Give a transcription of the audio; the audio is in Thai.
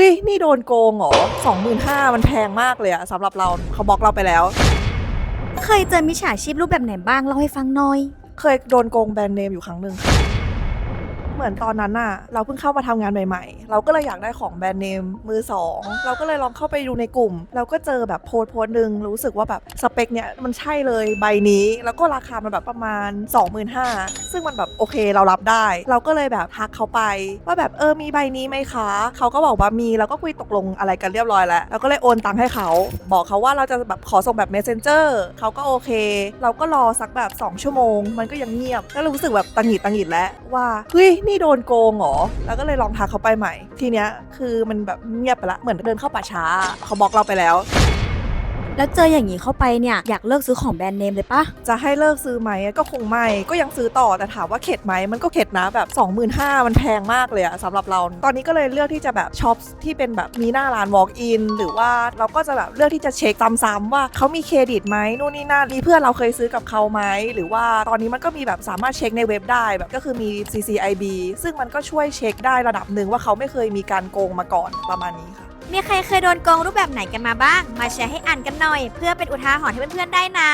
ฮ้ย นี่โดนโกงเหรอสองหมื่นห้ามันแพงมากเลยอะสำหรับเราเขาบล็อกเราไปแล้ว เคยเจอมิจฉาชีพรูปแบบไหนบ้างเล่าให้ฟังหน่อย เคยโดนโกงแบรนด์เนมอยู่ครั้งหนึ่งค่ะ เหมือนตอนนั้นน่ะเราเพิ่งเข้ามาทำงานใหม่ ๆ เราก็เลยอยากได้ของแบรนด์เนมมือสองเราก็เลยลองเข้าไปดูในกลุ่ม เราก็เจอแบบโพสต์โพสต์หนึ่งรู้สึกว่าแบบสเปคเนี้ยมันใช่เลยใบนี้ แล้วก็ราคามันแบบประมาณ 25,000ซึ่งมันแบบโอเคเรารับได้ เราก็เลยแบบทักเขาไป ว่าแบบเออมีใบนี้ไหมคะเขาก็บอกว่ามีแล้วก็คุยตกลงอะไรกันเรียบร้อยแล้วเราก็เลยโอนตังค์ให้เขา บอกเขาว่าเราจะแบบขอส่งแบบ messenger เขาก็โอเค เราก็รอสักแบบ 2 ชั่วโมง มันก็ยังเงียบแล้วรู้สึกแบบตังหิดตังหิดแล้วว่าเฮ้ยนี่โดนโกงเหรอ แล้วก็เลยลองทักเขาไปใหม่ ทีเนี้ยคือมันแบบเงียบไปละ เหมือนเดินเข้าป่าช้า เขาบล็อกเราไปแล้ว แล้วเจออย่างนี้เข้าไปเนี่ย อยากเลิกซื้อของแบรนด์เนมเลยปะจะให้เลิกซื้อไหมก็คงไม่ ก็ยังซื้อต่อแต่ถามว่าเข็ดไหมมันก็เข็ดนะแบบ 25,000มันแพงมากเลยอะสำหรับเรา ตอนนี้ก็เลยเลือกที่จะแบบช็อปที่เป็นแบบมีหน้าร้าน walk in หรือว่าเราก็จะแบบเลือกที่จะเช็คซ้ำๆว่าเขามีเครดิตไหมนู่นนี่นั่นมีเพื่อนเราเคยซื้อกับเขาไหมหรือว่าตอนนี้มันก็มีแบบสามารถเช็คในเว็บได้แบบก็คือมี CCIB ซึ่งมันก็ช่วยเช็คได้ระดับหนึ่งว่าเขาไม่เคยมีการโกงมาก่อนประมาณนี้ค่ะ มีใครเคยโดนโกงรูปแบบไหนกันมาบ้าง มาแชร์ให้อ่านกันหน่อย เพื่อเป็นอุทาหรณ์ให้เพื่อนๆได้นะ